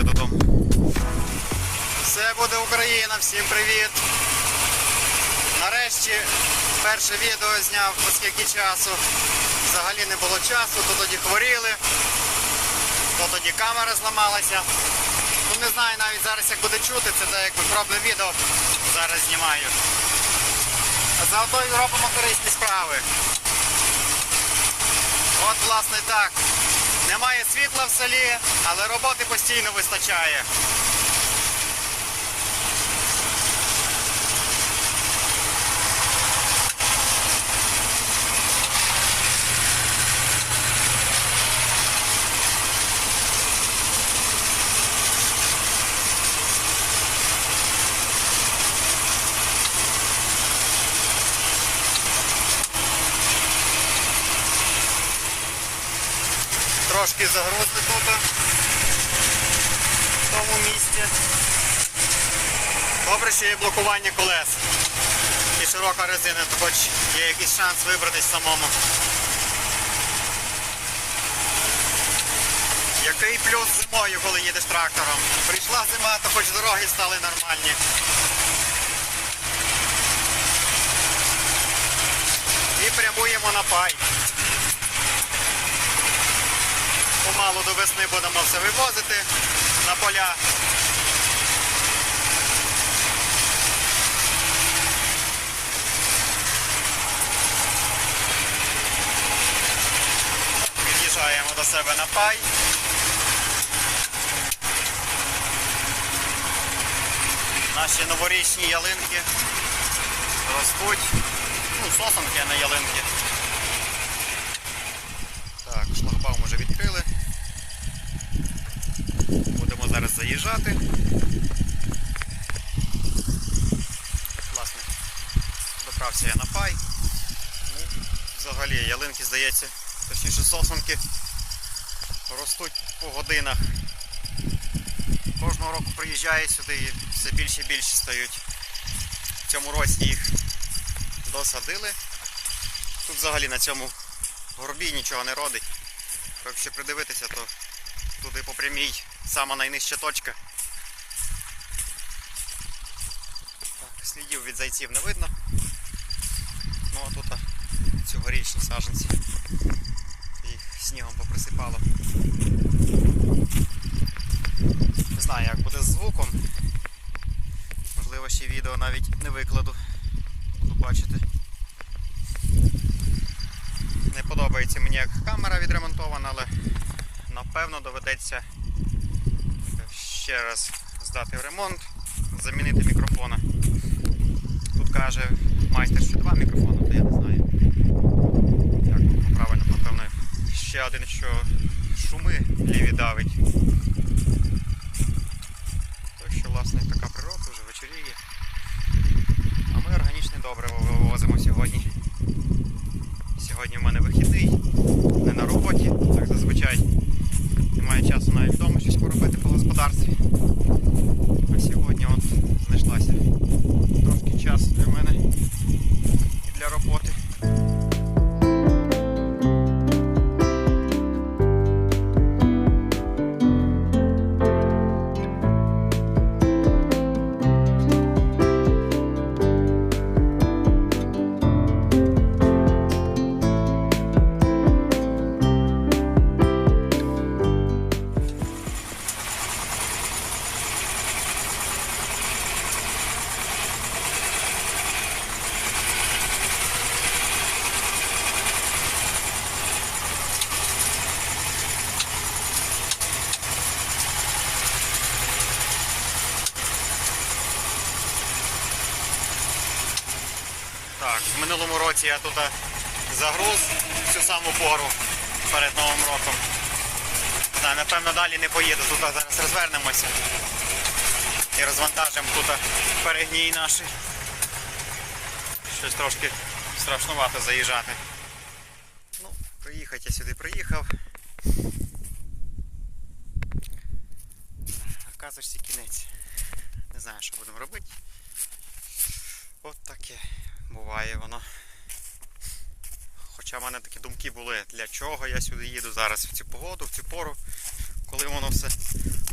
я додому. Все буде Україна, всім привіт. Нарешті перше відео зняв оскільки часу. Взагалі не було часу, то тоді хворіли, то тоді камера зламалася. Ну не знаю навіть зараз як буде чути, це так якби пробне відео зараз знімаю. А заодно і робимо корисні справи. От власне так. Немає світла в селі, але роботи постійно вистачає. Трошки тут в тому місці. Добре, що є блокування колес і широка резина, то хоч є якийсь шанс вибратись самому. Який плюс зимою, коли їдеш трактором? Прийшла зима, то хоч дороги стали нормальні. І прямуємо на пай. Помалу до весни будемо все вивозити на поля. Під'їжджаємо до себе на пай. Наші новорічні ялинки ростуть. Ну, сосенки, а не ялинки. Так, шлагбаум вже відкрили. Будемо зараз заїжджати. Власне, доправся я на пай. Ну, взагалі ялинки, здається, точніше сосенки ростуть по годинах. Кожного року приїжджаю сюди і все більше і більше стають. В цьому році їх досадили. Тут взагалі на цьому горбі нічого не родить. Якщо придивитися, то туди по прямій сама найнижча точка. Так, слідів від зайців не видно. Ну а тут цьогорічні саженці. Їх снігом поприсипало. Не знаю як буде з звуком. Можливо ще відео навіть не викладу. Буду бачити. Не подобається мені як камера відремонтована, але напевно доведеться ще раз здати в ремонт, замінити мікрофона. Тут каже майстер, що два мікрофони, то я не знаю. Як правильно, напевно, ще один, що шуми ліві давить. Так що, власне, така природа вже вечоріє. А ми органічне добриво вивозимо сьогодні. Сьогодні в мене вихідний, не на роботі, так зазвичай немає часу навіть вдома щось поробити по господарстві. Я тут загруз всю саму пору перед Новим роком. Да, напевно, далі не поїду, тут зараз розвернемося і розвантажимо тут перегній наші. Щось трошки страшнувато заїжджати. Ну, приїхати я сюди приїхав. А кінець. Не знаю, що будемо робити. От таке буває воно. Хоча в мене такі думки були, для чого я сюди їду зараз в цю погоду, в цю пору, коли воно все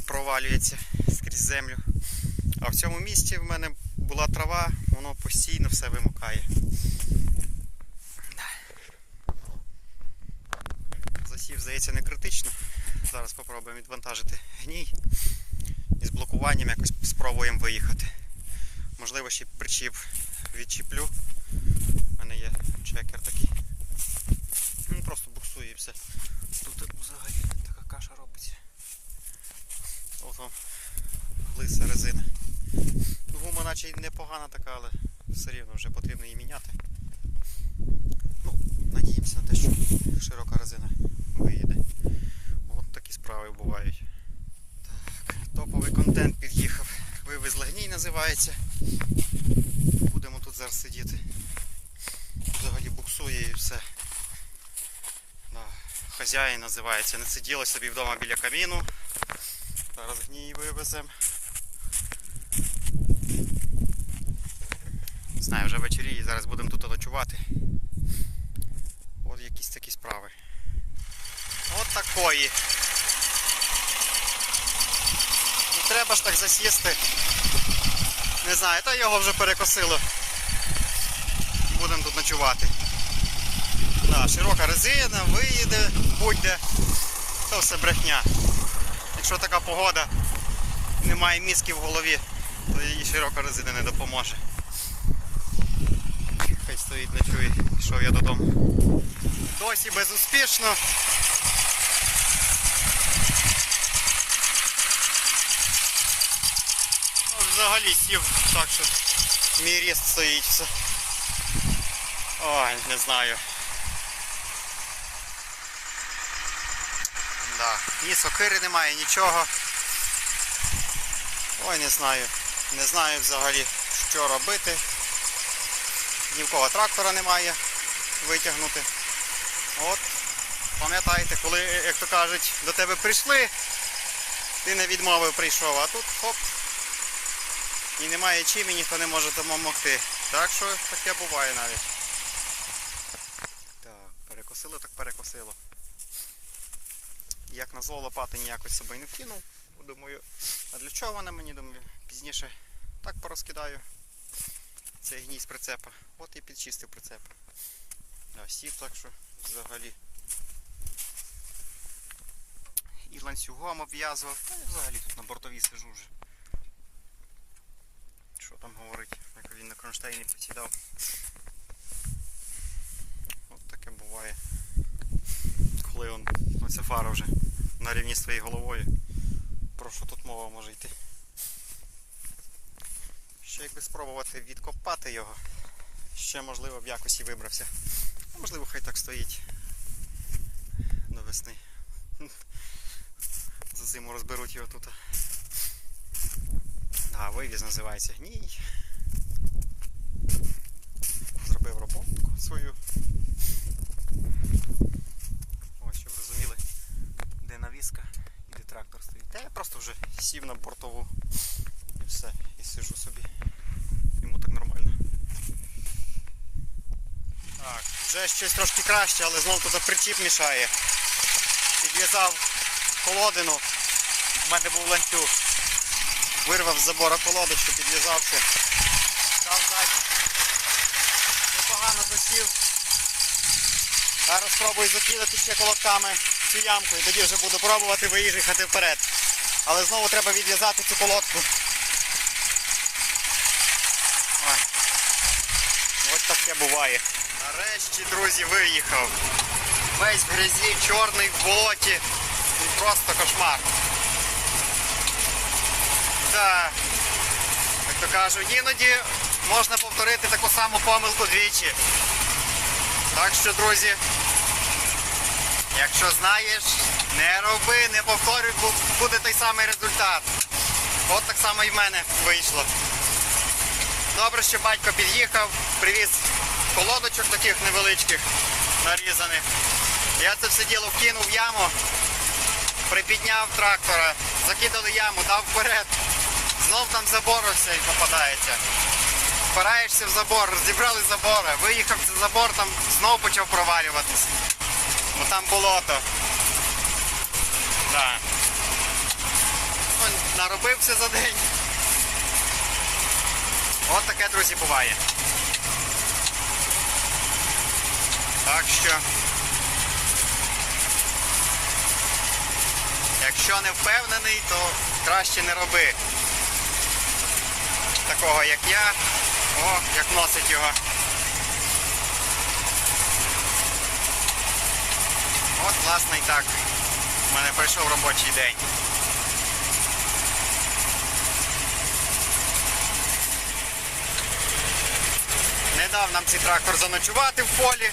провалюється скрізь землю. А в цьому місці в мене була трава, воно постійно все вимокає. Засів, здається, не критично. Зараз спробуємо відвантажити гній і з блокуванням якось спробуємо виїхати. Можливо, ще причіп відчіплю. У мене є чекер такий. Він просто буксує і все. Тут взагалі така каша робиться. От вам лиса резина. Наче й непогана така, але все рівно вже потрібно її міняти. Ну, надіємося на те, що широка резина виїде. От такі справи бувають. Так, топовий контент під'їхав. Вивезли гній називається. Будемо тут зараз сидіти. Взагалі буксує і все. Хазяїн називається. Не сиділи собі вдома біля каміну. Зараз гній вивеземо. Знаю, вже вечері і зараз будемо тут ночувати. От якісь такі справи. От такої. Не треба ж так засісти. Не знаю, та його вже перекосило. Будемо тут ночувати. Да, широка резина, виїде, будь-де. То все брехня. Якщо така погода, немає мізки в голові, то їй широка резина не допоможе. Стоїть, ночує, пішов я додому. Досі безуспішно. Ну, Взагалі сів так, що мій ріст стоїть все. Ой, не знаю. Да. Ні сокири немає, нічого. Ой, не знаю. Не знаю взагалі, що робити. Ні в кого трактора немає витягнути. От, пам'ятаєте, коли, як то кажуть, до тебе прийшли, ти не відмовив прийшов, а тут хоп. І немає чим і ніхто не може допомогти. Так що таке буває навіть. Так, перекосило, так перекосило. Як на зло лопати ніякось з собою не вкинув. Думаю, а для чого вона мені думаю, пізніше так порозкидаю цей гній з прицепа. От і підчистив прицеп. Да, сів так що взагалі. І ланцюгом обв'язував. Та я взагалі тут на бортовій сижу вже. Що там говорить, як він на кронштейні посідав. От таке буває. Коли он, оця фара вже на рівні з твоєю головою. Про що тут мова може йти? Ще якби спробувати відкопати його, ще можливо в якості вибрався. А можливо хай так стоїть до весни. За зиму розберуть його тут. Да, вивіз називається гній. Зробив роботку свою. Ось, щоб розуміли, де навіска і де трактор стоїть. Та я просто вже сів на бортову і все, і сижу собі. Нормально. Так, вже щось трошки краще, але знов тут причіп мішає. Підв'язав колодину, в мене був ланцюг. Вирвав з забора колодочку, підв'язався. Дав ззаді. Непогано засів. Зараз спробую закидати ще колодками цю ямку і тоді вже буду пробувати виїжджати вперед. Але знову треба відв'язати цю колодку. Ой. Ось таке буває. Нарешті, друзі, виїхав. Весь в грязі, чорний в болоті. Просто кошмар. Так. Як то кажуть, іноді можна повторити таку саму помилку двічі. Так що, друзі, якщо знаєш, не роби, не повторюй, буде той самий результат. От так само і в мене вийшло. Добре, що батько під'їхав, привіз колодочок таких невеличких, нарізаних. Я це все діло вкинув в яму, припідняв трактора, закидали яму, дав вперед. Знов там забор ось і попадається. Впираєшся в забор, розібрали забори, виїхав цей забор, там знов почав провалюватися. Бо там болото. Да. наробився за день. От таке, друзі, буває. Так що, якщо не впевнений, то краще не роби. Такого як я. О, як носить його. От, власне, і так. У мене пройшов робочий день. Дав нам цей трактор заночувати в полі.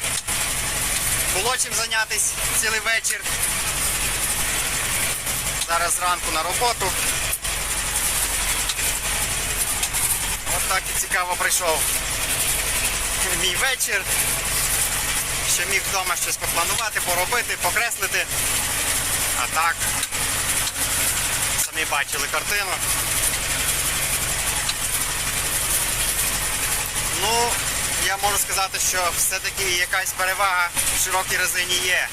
Було чим зайнятися цілий вечір. Зараз зранку на роботу. От так і цікаво прийшов мій вечір. Ще міг вдома щось попланувати, поробити, покреслити. А так, самі бачили картину. Ну, я можу сказати, що все-таки якась перевага в широкій резині є.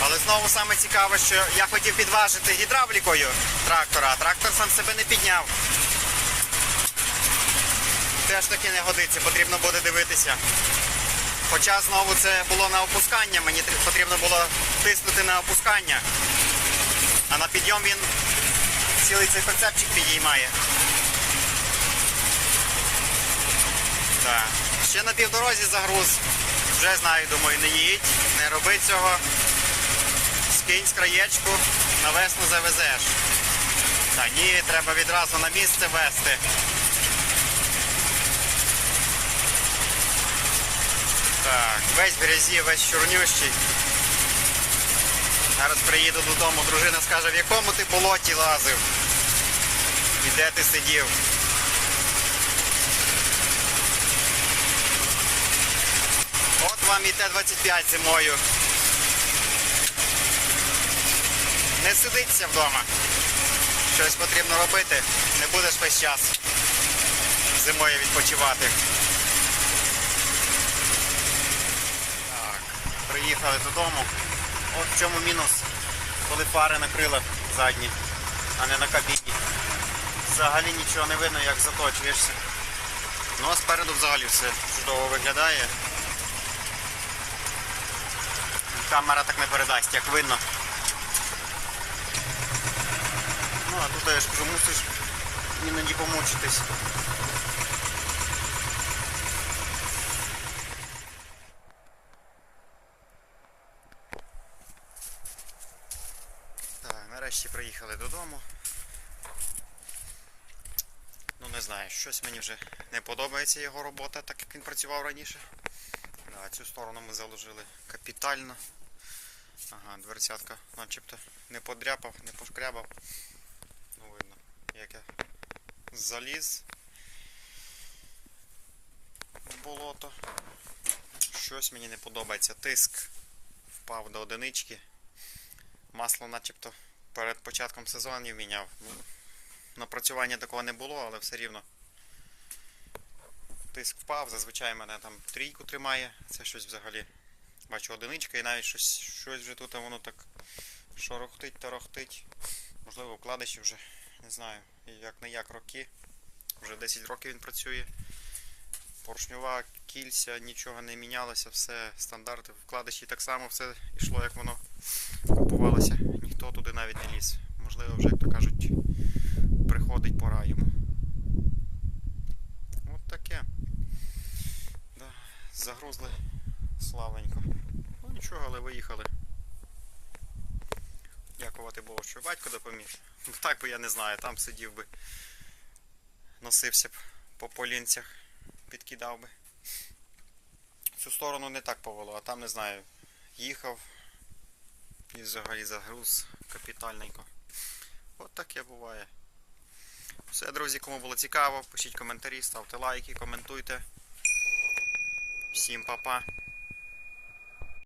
Але знову саме цікаве, що я хотів підважити гідравлікою трактора, а трактор сам себе не підняв. Теж таки не годиться, потрібно буде дивитися. Хоча знову це було на опускання, мені потрібно було тиснути на опускання. А на підйом він цілий цей концепчик підіймає. Так. Ще на півдорозі загруз. Вже знаю, думаю, не їдь, не роби цього. Скинь з краєчку, на весну завезеш. Та ні, треба відразу на місце вести. Так, весь в грязі, весь чорнющий. Зараз приїду додому, дружина скаже, в якому ти болоті лазив. І де ти сидів. От вам і Т-25 зимою. Не сидиться вдома. Щось потрібно робити. Не будеш весь час зимою відпочивати. Так, приїхали додому. От в чому мінус, коли фари накрила задні, а не на кабіні. Взагалі нічого не видно, як заточуєшся. Ну а спереду взагалі все чудово виглядає. Камера так не передасть, як видно. Ну а тут я ж кажу, мусиш іноді помучитись. Так, нарешті приїхали додому. Ну не знаю, щось мені вже не подобається його робота, так як він працював раніше. Да, цю сторону ми заложили капітально. Ага, дверцятка начебто не подряпав, не пошкрябав. Ну видно, як я заліз в болото. Щось мені не подобається. Тиск впав до одинички. Масло начебто перед початком сезонів міняв. Ну, напрацювання такого не було, але все рівно. Тиск впав, зазвичай мене там трійку тримає. Це щось взагалі. Бачу одиничка і навіть щось, щось вже тут воно так шорохтить та рохтить. Можливо, вкладиші вже не знаю. Як не як роки. Вже 10 років він працює. Поршньова кільця, нічого не мінялося, все стандарти, вкладиші так само все йшло, як воно купувалося. Ніхто туди навіть не ліз. Можливо, вже, як то кажуть, приходить пора йому. От таке. Да, загрузли славненько. Ну нічого, але виїхали. Дякувати Богу, що батько допоміг. Бо Так би я не знаю, там сидів би, носився б по полінцях, підкидав би. Цю сторону не так повело, а там не знаю. Їхав і взагалі загруз капітальненько. От таке буває. Все, друзі, кому було цікаво, пишіть коментарі, ставте лайки, коментуйте. Всім па-па.